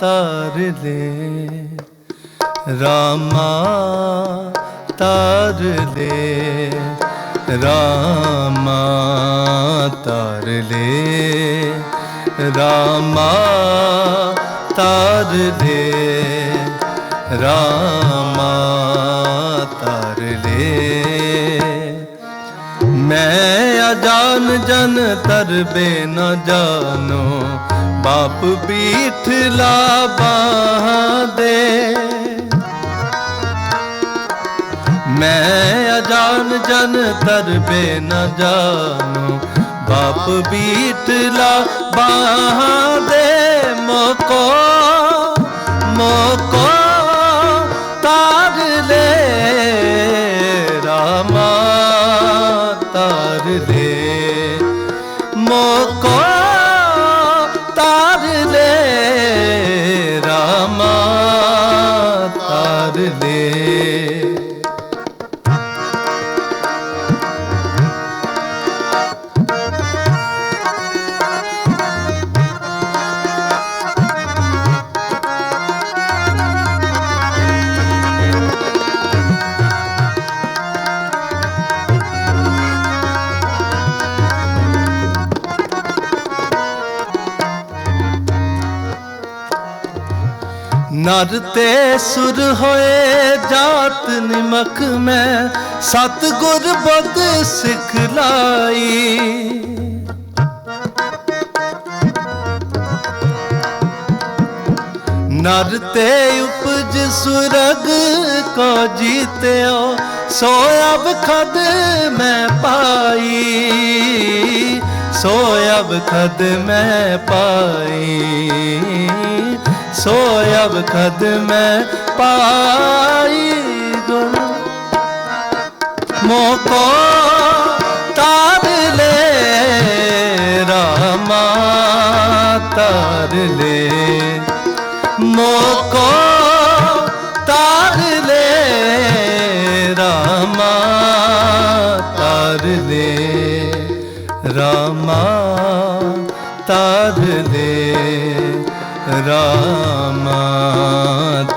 ਤਾਰ ਲੈ। ਰਾਮਾ ਤਾਰ ਲੈ। ਰਾਮਾ ਤਾਰ ਲੈ। ਰਾਮਾ ਤਾਰ ਲੈ। ਰਾਮਾ ਤਾਰ ਮੈਂ ਅਜਾਨ ਜਨ ਤਰਬੇ ਨ ਜਾਨੋ। ਬਾਪ ਪੀਠ ਲਾਬਾਂ ਦੇ। ਮੈਂ ਅਜਾਨ ਜਨ ਤਰਬੇ ਨ ਜਾਨੋ। ਬਾਪ ਬੀਟ ਲਾ ਬਾਹਾਂ ਦੇ। ਮੋਕੋ ਤਾਰ ਲੈ ਰਾਮਾ ਤਾਰ ਲੈ। ਨਰ ਤੇ ਸੁਰ ਹੋਏ ਜਾਤ ਨਿਮਕ ਮੈਂ, ਸਤ ਗੁਰ ਬਦ ਸਿਖਲਾਈ ਨਰ ਤੇ ਉਪਜ ਸੁਰਗ ਕੋ ਜੀਤਿਓ, ਸੋ ਅਬ ਖਦ ਮੈਂ ਪਾਈ। ਸੋ ਅਬ ਖਦ ਮੈਂ ਪਾਈ। ਸੋ ਅਬ ਖਦ ਮੈਂ ਪਾਈ ਗੁਣ। ਮੋਕੋ ਤਾਰ ਲੈ, ਰਾਮਾ ਤਾਰ ਲੈ। ਮੋਕੋ ਤਾਰ ਲੈ, ਰਾਮਾ ਤਾਰ ਲੈ। ਰਾਮਾ ਤਾਰ ਲੈ। ਰਾਮਾ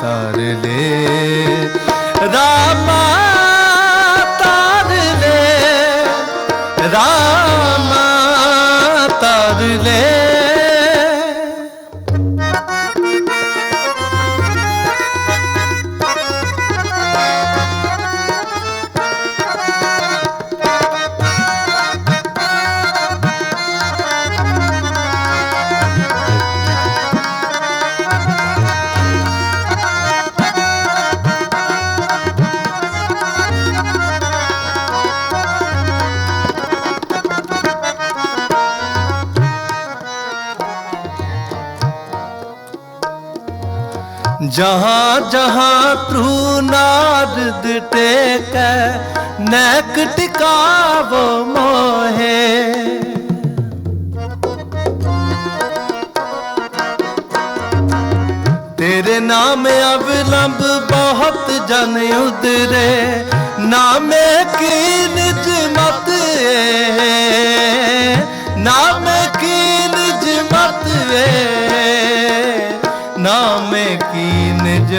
ਤਾਰ ਲੈ। ਰਾਮਾ ਤਾਰ ਲੈ। ਰਾਮਾ ਜਹਾਂ ਜਹਾਂ ਤਰੂ ਨਾਰਦ ਟੇਕੈ ਨੈਕ ਟਿਕਾਵੋ ਮੋਹੇ। ਤੇਰੇ ਨਾਮ ਅਵਲੰਬ ਬਹੁਤ ਜਨ ਉਦਰੇ, ਨਾਮੇ ਕੀ ਨਿਜ ਮਤ ਨਾਮ ਕੀ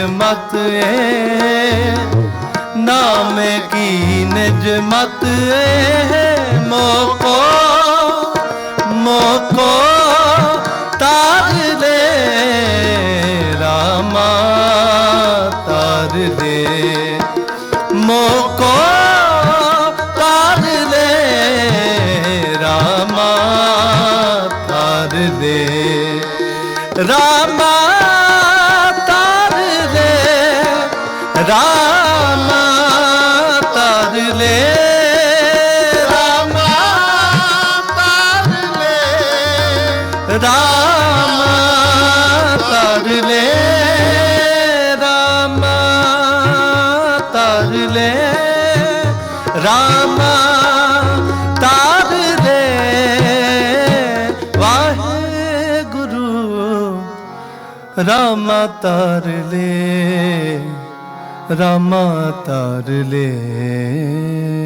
निज मत है नाम की निज मत है मोको मोको तार ले रामा तार ले मोको तार ले रामा तार ले रामा ਰਾਮਾ ਤਰ ਲੈ ਰਾਮਾ ਤਰ ਲੈ। ਰਾਮਾ ਤਰ ਲੈ ਵਾਹਿਗੁਰੂ ਰਾਮਾ ਤਰ ਰਾਮਾ ਤਾਰ ਲੈ।